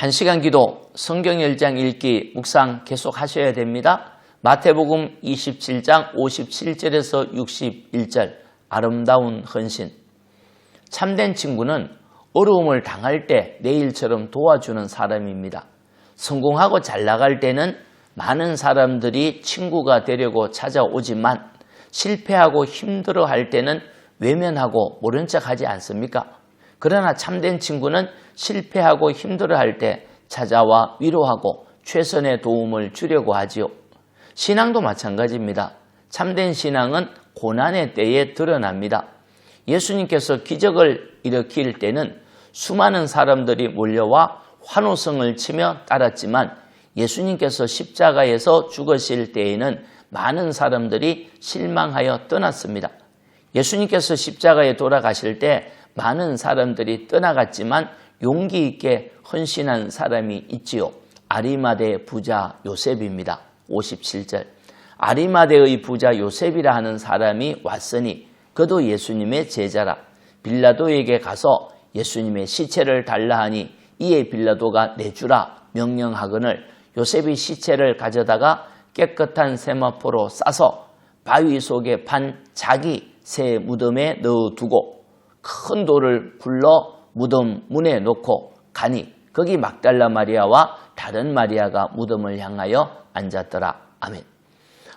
한 시간 기도 성경 1장 읽기 묵상 계속 하셔야 됩니다. 마태복음 27장 57절에서 61절 아름다운 헌신 참된 친구는 어려움을 당할 때 내일처럼 도와주는 사람입니다. 성공하고 잘 나갈 때는 많은 사람들이 친구가 되려고 찾아오지만 실패하고 힘들어 할 때는 외면하고 모른 척 하지 않습니까? 그러나 참된 친구는 실패하고 힘들어 할 때 찾아와 위로하고 최선의 도움을 주려고 하지요. 신앙도 마찬가지입니다. 참된 신앙은 고난의 때에 드러납니다. 예수님께서 기적을 일으킬 때는 수많은 사람들이 몰려와 환호성을 치며 따랐지만 예수님께서 십자가에서 죽으실 때에는 많은 사람들이 실망하여 떠났습니다. 예수님께서 십자가에 돌아가실 때 많은 사람들이 떠나갔지만 용기 있게 헌신한 사람이 있지요. 아리마대 부자 요셉입니다. 57절. 아리마대의 부자 요셉이라 하는 사람이 왔으니 그도 예수님의 제자라. 빌라도에게 가서 예수님의 시체를 달라 하니 이에 빌라도가 내주라 명령하거늘 요셉이 시체를 가져다가 깨끗한 세마포로 싸서 바위 속에 판 자기 새 무덤에 넣어두고 큰 돌을 불러 무덤 문에 놓고 가니 거기 막달라 마리아와 다른 마리아가 무덤을 향하여 앉았더라. 아멘.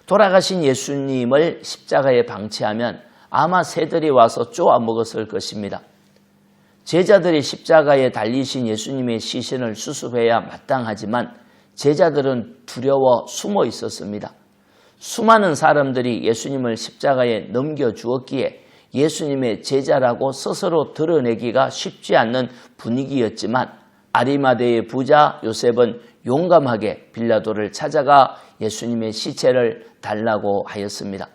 돌아가신 예수님을 십자가에 방치하면 아마 새들이 와서 쪼아 먹었을 것입니다. 제자들이 십자가에 달리신 예수님의 시신을 수습해야 마땅하지만 제자들은 두려워 숨어 있었습니다. 수많은 사람들이 예수님을 십자가에 넘겨 주었기에 예수님의 제자라고 스스로 드러내기가 쉽지 않는 분위기였지만 아리마대의 부자 요셉은 용감하게 빌라도를 찾아가 예수님의 시체를 달라고 하였습니다.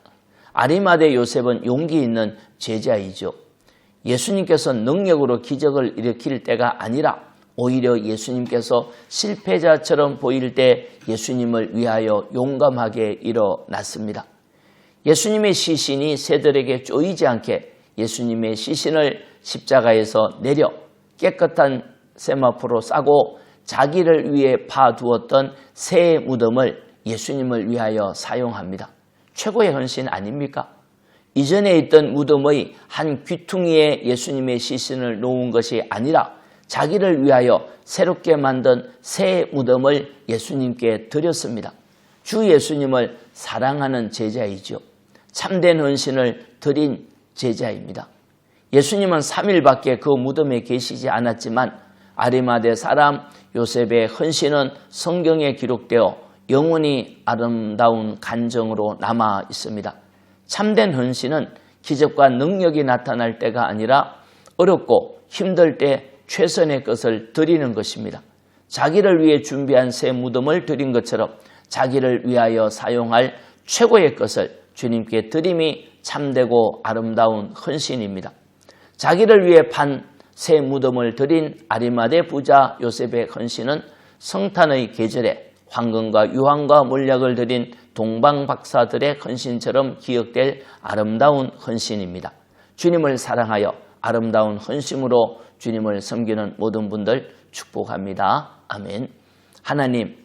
아리마대 요셉은 용기 있는 제자이죠. 예수님께서 능력으로 기적을 일으킬 때가 아니라 오히려 예수님께서 실패자처럼 보일 때 예수님을 위하여 용감하게 일어났습니다. 예수님의 시신이 새들에게 쪼이지 않게 예수님의 시신을 십자가에서 내려 깨끗한 세마포로 싸고 자기를 위해 파두었던 새 무덤을 예수님을 위하여 사용합니다. 최고의 헌신 아닙니까? 이전에 있던 무덤의 한 귀퉁이에 예수님의 시신을 놓은 것이 아니라 자기를 위하여 새롭게 만든 새 무덤을 예수님께 드렸습니다. 주 예수님을 사랑하는 제자이죠. 참된 헌신을 드린 제자입니다. 예수님은 3일밖에 그 무덤에 계시지 않았지만 아리마대 사람 요셉의 헌신은 성경에 기록되어 영원히 아름다운 간정으로 남아 있습니다. 참된 헌신은 기적과 능력이 나타날 때가 아니라 어렵고 힘들 때 최선의 것을 드리는 것입니다. 자기를 위해 준비한 새 무덤을 드린 것처럼 자기를 위하여 사용할 최고의 것을 주님께 드림이 참되고 아름다운 헌신입니다. 자기를 위해 판 새 무덤을 드린 아리마대 부자 요셉의 헌신은 성탄의 계절에 황금과 유황과 몰약을 드린 동방 박사들의 헌신처럼 기억될 아름다운 헌신입니다. 주님을 사랑하여 아름다운 헌신으로 주님을 섬기는 모든 분들 축복합니다. 아멘. 하나님,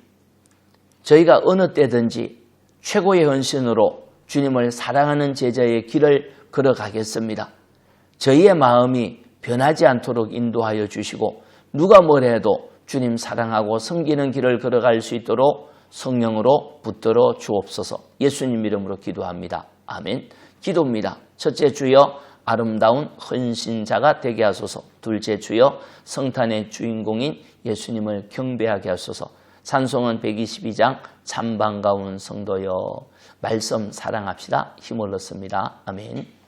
저희가 어느 때든지 최고의 헌신으로 주님을 사랑하는 제자의 길을 걸어가겠습니다. 저희의 마음이 변하지 않도록 인도하여 주시고 누가 뭐래도 주님 사랑하고 섬기는 길을 걸어갈 수 있도록 성령으로 붙들어 주옵소서 예수님 이름으로 기도합니다. 아멘. 기도입니다. 첫째 주여 아름다운 헌신자가 되게 하소서. 둘째 주여 성탄의 주인공인 예수님을 경배하게 하소서. 찬송은 122장 참 반가운 성도여 말씀 사랑합시다. 힘을 얻습니다. 아멘.